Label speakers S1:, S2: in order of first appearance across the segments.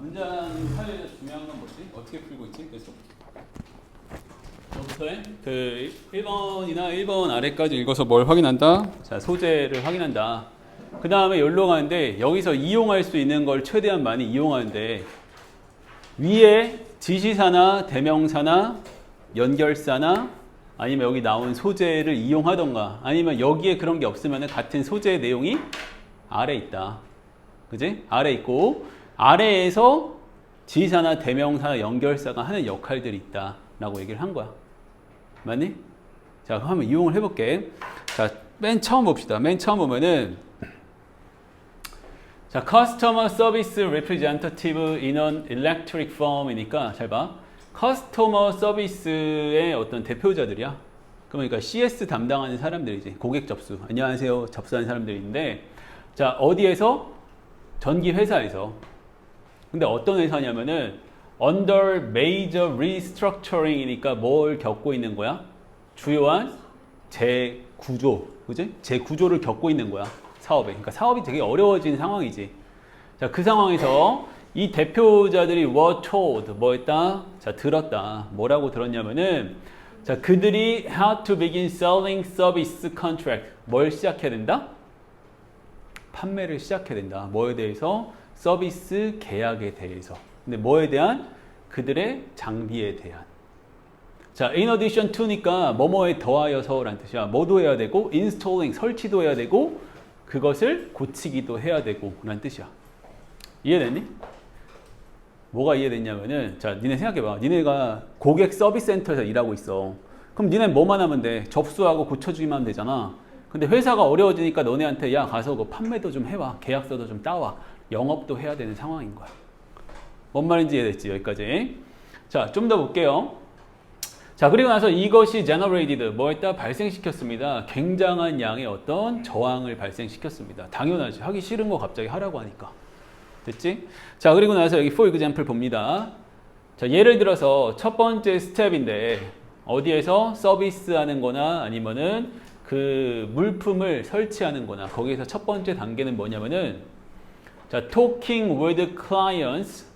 S1: 문장 사이에서 중요한 건 뭐지? 어떻게 풀고 있지? 계속. 그 1번이나 1번 아래까지 읽어서 뭘 확인한다? 자, 소재를 확인한다. 그 다음에 열로 가는데 여기서 이용할 수 있는 걸 최대한 많이 이용하는데 위에 지시사나 대명사나 연결사나 아니면 여기 나온 소재를 이용하던가 아니면 여기에 그런 게 없으면 같은 소재의 내용이 아래 있다. 그지? 아래 있고 아래에서 지시사나 대명사나 연결사가 하는 역할들이 있다라고 얘기를 한 거야. 맞니? 자, 그럼 한번 이용을 해볼게. 자, 맨 처음 봅시다. 맨 처음 보면은 자, Customer Service Representative in an Electric Firm이니까 잘 봐. 커스터머 서비스의 어떤 대표자들이야. 그러니까 CS 담당하는 사람들이지. 고객 접수. 안녕하세요. 접수하는 사람들인데 자, 어디에서? 전기 회사에서. 근데 어떤 회사냐면은 under major restructuring이니까 뭘 겪고 있는 거야? 주요한 재구조, 그지? 재구조를 겪고 있는 거야. 사업에. 그러니까 사업이 되게 어려워진 상황이지. 자, 그 상황에서 이 대표자들이 were told 뭐 했다? 자, 들었다. 뭐라고 들었냐면은 자, 그들이 how to begin selling service contract. 뭘 시작해야 된다? 판매를 시작해야 된다. 뭐에 대해서? 서비스 계약에 대해서. 근데 뭐에 대한? 그들의 장비에 대한. 자, in addition to니까 뭐뭐에 더하여서라는 뜻이야. 뭐도 해야 되고, installing 설치도 해야 되고, 그것을 고치기도 해야 되고, 라는 뜻이야. 이해됐니? 뭐가 이해됐냐면은, 자, 니네 생각해봐. 니네가 고객 서비스 센터에서 일하고 있어. 그럼 니네 뭐만 하면 돼? 접수하고 고쳐주기만 하면 되잖아. 근데 회사가 어려워지니까 너네한테 야 가서 그 판매도 좀 해와 계약서도 좀 따와 영업도 해야 되는 상황인 거야. 뭔 말인지 이해됐지 여기까지. 자 좀 더 볼게요. 자 그리고 나서 이것이 generated 뭐 했다 발생시켰습니다. 굉장한 양의 어떤 저항을 발생시켰습니다. 당연하지 하기 싫은 거 갑자기 하라고 하니까 됐지? 자 그리고 나서 여기 for example 봅니다. 자 예를 들어서 첫 번째 스텝인데 어디에서 서비스 하는 거나 아니면은 그 물품을 설치하는 거나 거기에서 첫 번째 단계는 뭐냐면은 자 talking with clients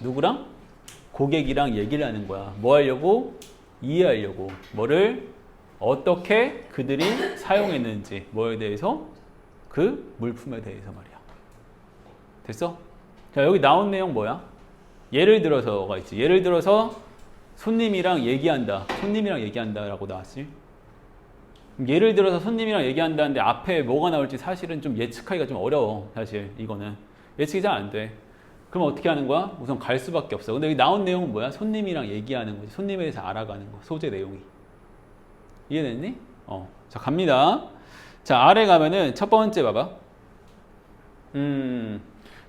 S1: 누구랑 고객이랑 얘기를 하는 거야. 뭐 하려고? 이해하려고. 뭐를 어떻게 그들이 사용했는지 뭐에 대해서 그 물품에 대해서 말이야. 됐어? 자 여기 나온 내용 뭐야? 예를 들어서가 있지. 예를 들어서 손님이랑 얘기한다. 손님이랑 얘기한다 라고 나왔지. 예를 들어서 손님이랑 얘기한다는데 앞에 뭐가 나올지 사실은 좀 예측하기가 좀 어려워. 사실 이거는 예측이 잘 안 돼. 그럼 어떻게 하는 거야? 우선 갈 수밖에 없어. 근데 여기 나온 내용은 뭐야? 손님이랑 얘기하는 거지. 손님에 대해서 알아가는 거. 소재 내용이. 이해됐니? 어. 자, 갑니다. 자, 아래 가면은 첫 번째 봐봐. 음.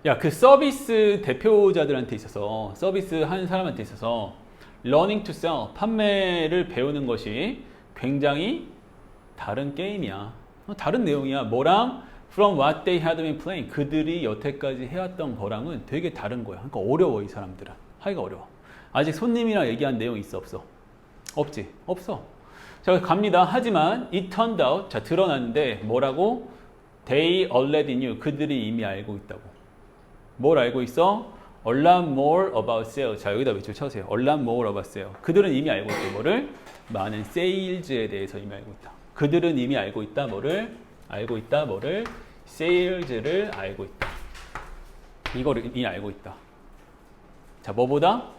S1: 야, 그 서비스 대표자들한테 있어서 서비스 하는 사람한테 있어서 learning to sell 판매를 배우는 것이 굉장히 다른 게임이야. 어, 다른 내용이야. 뭐랑 from what they had been playing 그들이 여태까지 해왔던 거랑은 되게 다른 거야. 그러니까 어려워 이 사람들은 하기가 어려워. 아직 손님이랑 얘기한 내용 있어 없어? 없지? 없어. 자 갑니다. 하지만 it turned out 자 드러났는데 뭐라고? They already knew 그들이 이미 알고 있다고. 뭘 알고 있어? A lot more about sales. 자 여기다 밑줄 쳐세요. A lot more about sales. 그들은 이미 알고 있대. 뭐를? 많은 세일즈에 대해서 이미 알고 있다. 그들은 이미 알고 있다. 뭐를? 알고 있다. 뭐를? 세일즈를 알고 있다. 이거를 이미 알고 있다. 자, 뭐보다?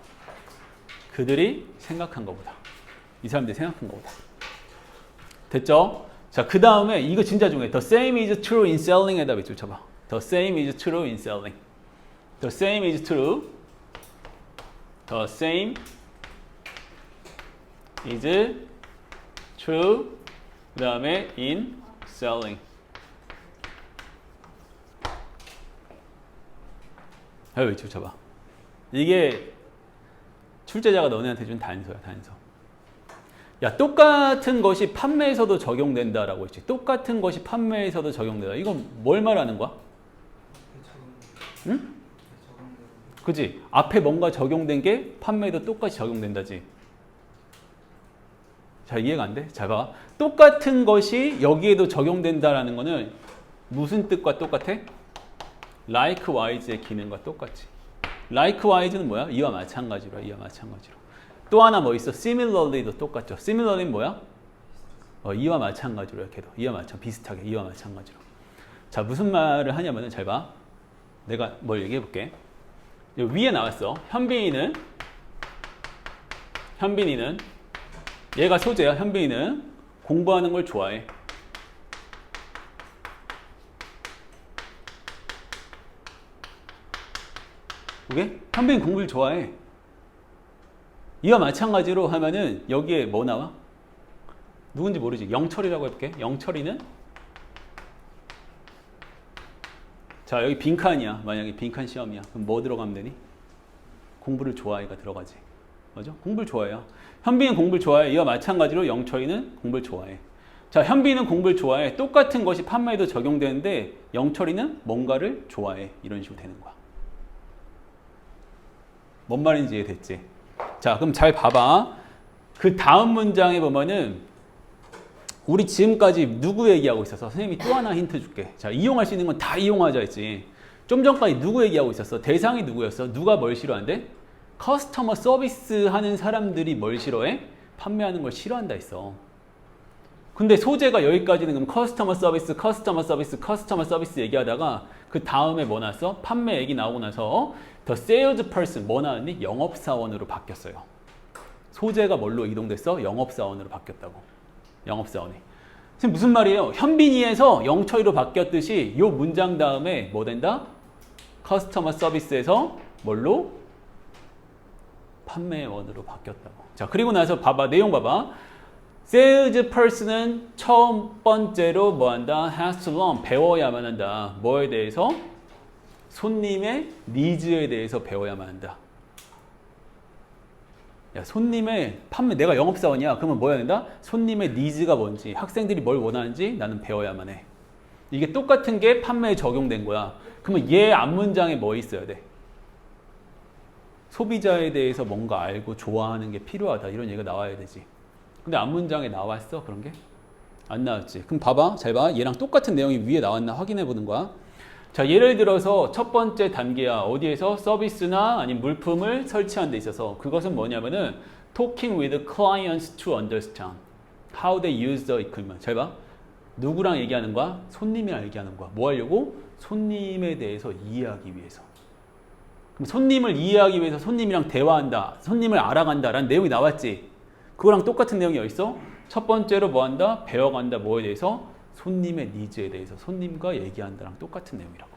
S1: 그들이 생각한 것보다. 이 사람들이 생각한 것보다. 됐죠? 자, 그 다음에 이거 진짜 중요해. The same is true in selling에다 밑줄 쳐봐. The same is true in selling. The same is true. The same is true. 그 다음에 in selling. 아유, 줄 쳐봐. 이게 출제자가 너네한테 준 단서야, 단서. 야, 똑같은 것이 판매에서도 적용된다라고 했지. 똑같은 것이 판매에서도 적용된다. 이건 뭘 말하는 거야? 응? 그지? 앞에 뭔가 적용된 게 판매에도 똑같이 적용된다지. 자, 이해가 안 돼? 자, 봐. 똑같은 것이 여기에도 적용된다라는 거는 무슨 뜻과 똑같아? likewise의 기능과 똑같지. likewise는 뭐야? 이와 마찬가지로 이와 마찬가지로. 또 하나 뭐 있어? similarly도 똑같죠. similarly는 뭐야? 어, 이와 마찬가지로 이렇게도 이와 마찬 비슷하게 이와 마찬가지로. 자 무슨 말을 하냐면은 잘 봐. 내가 뭘 얘기해 볼게. 위에 나왔어. 현빈이는 현빈이는 얘가 소재야. 현빈이는 공부하는 걸 좋아해. 오케이? 현빈이 공부를 좋아해. 이와 마찬가지로 하면은 여기에 뭐 나와? 누군지 모르지. 영철이라고 해볼게. 영철이는 자 여기 빈칸이야. 만약에 빈칸 시험이야. 그럼 뭐 들어가면 되니? 공부를 좋아해가 들어가지. 맞아? 공부를 좋아해요. 현빈은 공부를 좋아해. 이와 마찬가지로 영철이는 공부를 좋아해. 자, 현빈은 공부를 좋아해. 똑같은 것이 판매에도 적용되는데 영철이는 뭔가를 좋아해. 이런 식으로 되는 거야. 뭔 말인지 이해됐지? 자, 그럼 잘 봐봐. 그 다음 문장에 보면은 우리 지금까지 누구 얘기하고 있어서 선생님이 또 하나 힌트 줄게. 자, 이용할 수 있는 건 다 이용하자 했지. 좀 전까지 누구 얘기하고 있었어? 대상이 누구였어? 누가 뭘 싫어한대? 커스터머 서비스 하는 사람들이 뭘 싫어해? 판매하는 걸 싫어한다 했어. 근데 소재가 여기까지는 그럼 커스터머 서비스, 커스터머 서비스, 커스터머 서비스 얘기하다가 그 다음에 뭐 나왔어? 판매 얘기 나오고 나서 더 세일즈 퍼슨 뭐 나왔니? 영업사원으로 바뀌었어요. 소재가 뭘로 이동됐어? 영업사원으로 바뀌었다고. 영업사원이. 지금 무슨 말이에요? 현빈이에서 영철이로 바뀌었듯이 이 문장 다음에 뭐 된다? 커스터머 서비스에서 뭘로? 판매원으로 바뀌었다고. 자, 그리고 나서 봐봐. 내용 봐봐. sales person은 처음 번째로 뭐 한다? has to learn. 배워야만 한다. 뭐에 대해서? 손님의 니즈에 대해서 배워야만 한다. 야, 손님의 판매, 내가 영업사원이야. 그러면 뭐 해야 된다? 손님의 니즈가 뭔지, 학생들이 뭘 원하는지 나는 배워야만 해. 이게 똑같은 게 판매에 적용된 거야. 그러면 얘 앞문장에 뭐 있어야 돼? 소비자에 대해서 뭔가 알고 좋아하는 게 필요하다. 이런 얘기가 나와야 되지. 근데 앞문장에 나왔어? 그런 게? 안 나왔지. 그럼 봐봐. 잘 봐. 얘랑 똑같은 내용이 위에 나왔나 확인해 보는 거야. 자, 예를 들어서 첫 번째 단계야. 어디에서 서비스나 아니면 물품을 설치한 데 있어서 그것은 뭐냐면은 talking with clients to understand how they use the equipment. 잘 봐. 누구랑 얘기하는 거야? 손님이랑 얘기하는 거야. 뭐 하려고? 손님에 대해서 이해하기 위해서. 그럼 손님을 이해하기 위해서 손님이랑 대화한다. 손님을 알아간다라는 내용이 나왔지. 그거랑 똑같은 내용이 어디 있어? 첫 번째로 뭐 한다? 배워간다. 뭐에 대해서? 손님의 니즈에 대해서 손님과 얘기한다랑 똑같은 내용이라고.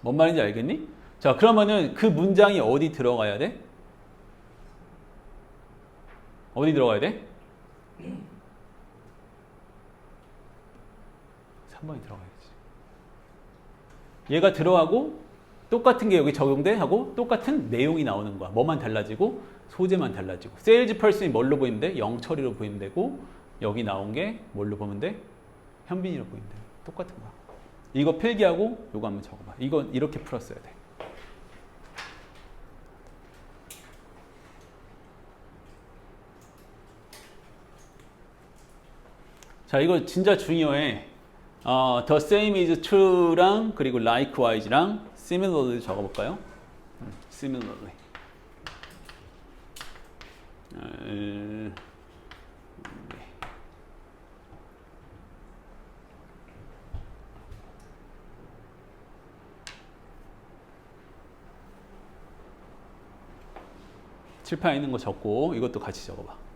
S1: 뭔 말인지 알겠니? 자, 그러면은 그 문장이 어디 들어가야 돼? 어디 들어가야 돼? 3번이 들어가야지. 얘가 들어가고 똑같은 게 여기 적용돼 하고 똑같은 내용이 나오는 거야. 뭐만 달라지고 소재만 달라지고. 세일즈 펄슨이 뭘로 보이면 돼? 영처리로 보이면 되고 여기 나온 게 뭘로 보면 돼? 현빈이로 보이면 돼. 똑같은 거야. 이거 필기하고 요거 한번 적어봐. 이건 이렇게 풀었어야 돼. 자, 이거 진짜 중요해. 어, the same is true랑 그리고 likewise랑 similarly 적어볼까요? 음, similarly. 어, 칠판에 있는 거 적고 이것도 같이 적어봐.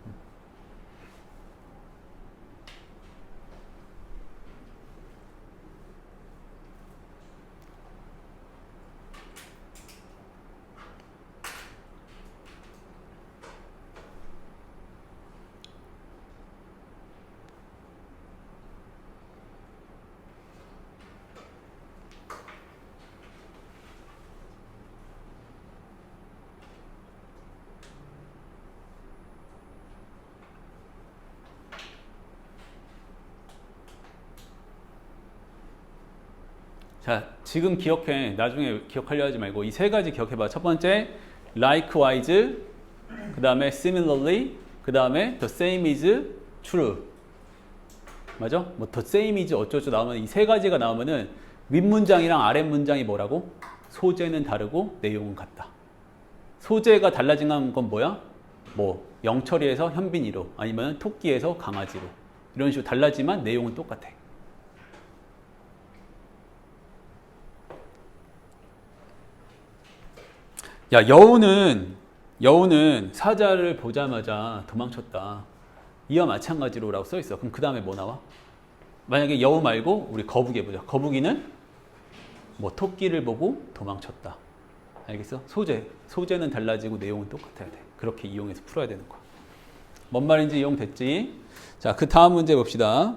S1: 자, 지금 기억해. 나중에 기억하려 하지 말고 이 세 가지 기억해봐. 첫 번째, likewise, 그 다음에 similarly, 그 다음에 the same is true. 맞아? 뭐 the same is 어쩌고 나오면 이 세 가지가 나오면은 윗문장이랑 아랫문장이 뭐라고? 소재는 다르고 내용은 같다. 소재가 달라진 건 뭐야? 뭐 영철이에서 현빈이로 아니면 토끼에서 강아지로 이런 식으로 달라지만 내용은 똑같아. 야 여우는 여우는 사자를 보자마자 도망쳤다. 이와 마찬가지로라고 써 있어. 그럼 그 다음에 뭐 나와? 만약에 여우 말고 우리 거북이 보자. 거북이는 뭐 토끼를 보고 도망쳤다. 알겠어? 소재. 소재는 달라지고 내용은 똑같아야 돼. 그렇게 이용해서 풀어야 되는 거야. 뭔 말인지 이용됐지? 자, 그 다음 문제 봅시다.